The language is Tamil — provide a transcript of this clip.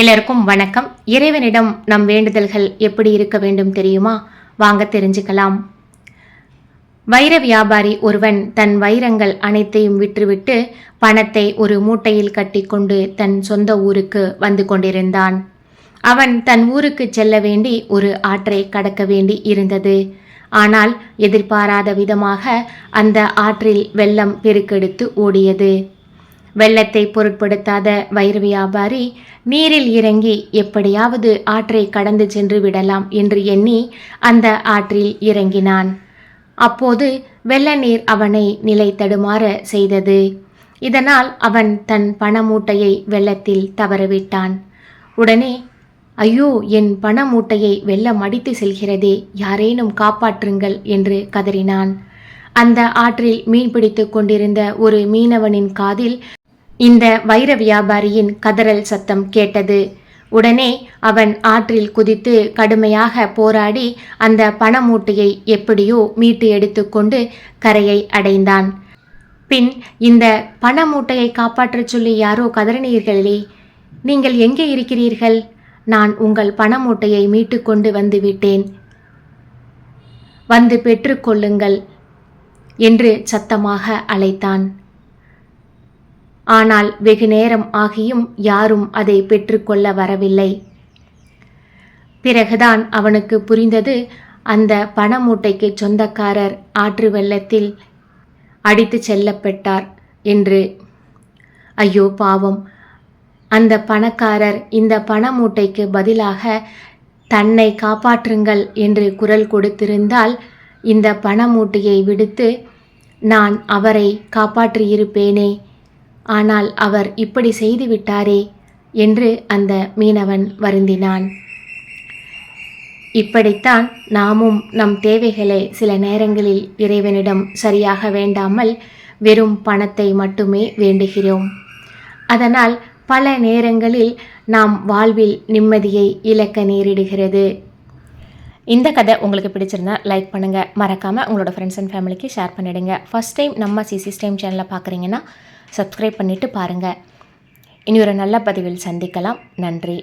எல்லாருக்கும் வணக்கம். இறைவனிடம் நம் வேண்டுதல்கள் எப்படி இருக்க வேண்டும் தெரியுமா? வாங்க தெரிஞ்சுக்கலாம். வைர வியாபாரி ஒருவன் தன் வைரங்கள் அனைத்தையும் விற்றுவிட்டு பணத்தை ஒரு மூட்டையில் கட்டிக்கொண்டு தன் சொந்த ஊருக்கு வந்து கொண்டிருந்தான். அவன் தன் ஊருக்கு செல்ல வேண்டி ஒரு ஆற்றை கடக்க வேண்டி இருந்தது. ஆனால் எதிர்பாராத விதமாக அந்த ஆற்றில் வெள்ளம் பெருக்கெடுத்து ஓடியது. வெள்ளத்தை பொருட்படுத்தாத வைர வியாபாரி நீரில் இறங்கி எப்படியாவது ஆற்றை கடந்து சென்று விடலாம் என்று எண்ணி அந்த ஆற்றில் இறங்கினான். அப்போது வெள்ள நீர் அவனை நிலை தடுமாற செய்தது. இதனால் அவன் தன் பணமூட்டையை வெள்ளத்தில் தவறவிட்டான். உடனே ஐயோ என் பணமூட்டையை வெள்ளம் அடித்து செல்கிறதே யாரேனும் காப்பாற்றுங்கள் என்று கதறினான். அந்த ஆற்றில் மீன் பிடித்து கொண்டிருந்த ஒரு மீனவனின் காதில் இந்த வைர வியாபாரியின் கதறல் சத்தம் கேட்டது. உடனே அவன் ஆற்றில் குதித்து கடுமையாக போராடி அந்த பணமூட்டையை எப்படியோ மீட்டு எடுத்துக்கொண்டு கரையை அடைந்தான். பின் இந்த பணமூட்டையை காப்பாற்றச் சொல்லி யாரோ கதறினீர்களே நீங்கள் எங்கே இருக்கிறீர்கள்? நான் உங்கள் பணமூட்டையை மீட்டுக்கொண்டு மீட்டு கொண்டு வந்து பெற்றுக்கொள்ளுங்கள் என்று சத்தமாக அழைத்தான். ஆனால் வெகு நேரம் ஆகியும் யாரும் அதை பெற்றுக்கொள்ள வரவில்லை. பிறகுதான் அவனுக்கு புரிந்தது அந்த பண மூட்டைக்கு சொந்தக்காரர் ஆற்று வெள்ளத்தில் அடித்து செல்லப்பட்டார் என்று. ஐயோ பாவம். அந்த பணக்காரர் இந்த பண மூட்டைக்கு பதிலாக தன்னை காப்பாற்றுங்கள் என்று குரல் கொடுத்திருந்தால் இந்த பண மூட்டையை விடுத்து நான் அவரை காப்பாற்றியிருப்பேனே ஆனால் அவர் இப்படி செய்துவிட்டாரே என்று அந்த மீனவன் வருந்தினான். இப்படித்தான் நாமும் நம் தேவைகளை சில நேரங்களில் இறைவனிடம் சரியாக வேண்டாமல் வெறும் பணத்தை மட்டுமே வேண்டுகிறோம். அதனால் பல நேரங்களில் நாம் வாழ்வில் நிம்மதியை இழக்க நேரிடுகிறது. இந்த கதை உங்களுக்கு பிடிச்சிருந்தா லைக் பண்ணுங்கள் மறக்காமல் உங்களோட ஃப்ரெண்ட்ஸ் அண்ட் ஃபேமிலிக்கு ஷேர் பண்ணிடுங்க. ஃபஸ்ட் டைம் நம்ம சிசி டைம் சேனலை பார்க்குறீங்கன்னா சப்ஸ்கிரைப் பண்ணிவிட்டு பாருங்கள் இனி ஒரு நல்ல பதிவில் சந்திக்கலாம். நன்றி.